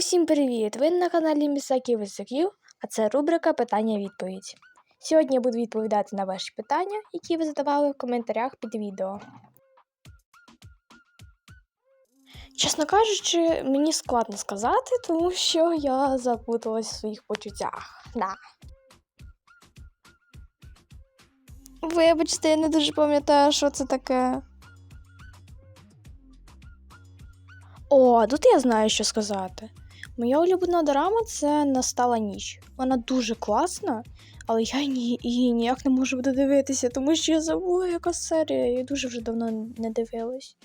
Усім привіт! Ви на каналі Місакі Високів, а це рубрика Питання-відповідь. Сьогодні я буду відповідати на ваші питання, які ви задавали в коментарях під відео. Чесно кажучи, мені складно сказати, тому що я запуталась в своїх почуттях. Да. Вибачте, я не дуже пам'ятаю, що це таке. О, тут я знаю, що сказати. Моя улюблена дорама це настала ніч. Вона дуже класна, але я її ніяк не можу додивитися, тому що я забула, яка серія. Я дуже вже давно не дивилась.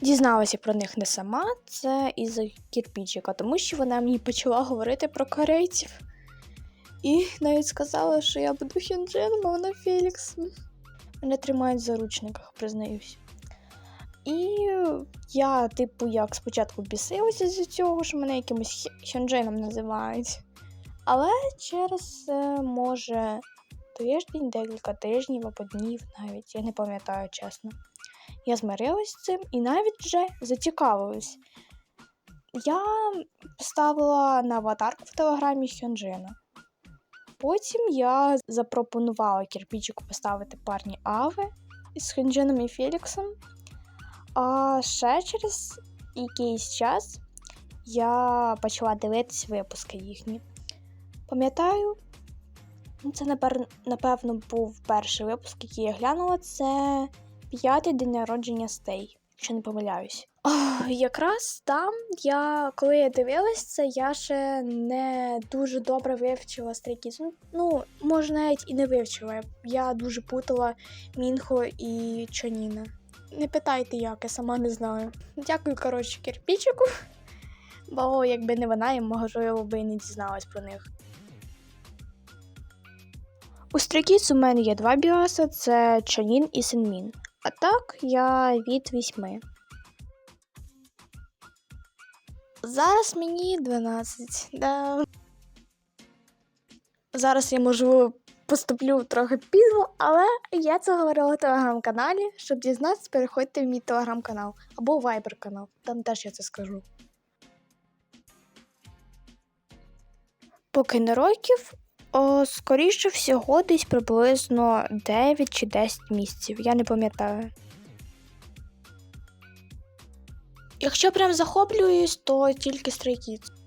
Дізналася про них не сама, це із-за кірпічика, тому що вона мені почала говорити про корейців. І навіть сказала, що я буду хінджином, а вона Феліксом. Мене тримають в заручниках, признаюсь. І я, типу, як спочатку бісилася з цього, що мене якимось хянджином називають. Але через, е, може, тиждень, декілька тижнів або днів навіть, я не пам'ятаю чесно. Я змирилась з цим і навіть вже зацікавилась. Я поставила на аватарку в телеграмі Хьонджина. Потім я запропонувала кірпічику поставити парні Ави з Хенджином і Феліксом. А ще через якийсь час я почала дивитися випуски їхні. Пам'ятаю, ну, це напевно був перший випуск, який я глянула. Це п'ятий день народження Стей, якщо не помиляюсь. О, якраз там я, коли я дивилась це, я ще не дуже добре вивчила стрейкіз. Ну, ну, може, навіть і не вивчила. Я дуже путала Мінхо і Чоніна. Не питайте, як, я сама не знаю. Дякую, коротше, кирпічику. Бо якби не вона, я можливо би і не дізналась про них. У стрейкіз у мене є два біоса: це Чонін і Сенмін. А так я від вісьми. Зараз мені 12. Да. Зараз я можу поступлю трохи пізно, але я це говорила в телеграм-каналі. Щоб дізнатися, переходьте в мій телеграм-канал або вайбер канал. Там теж я це скажу. Поки не років, о, скоріше всього, десь приблизно 9 чи 10 місяців. Я не пам'ятаю. Якщо прям захоплююсь, то тільки Stray Kids.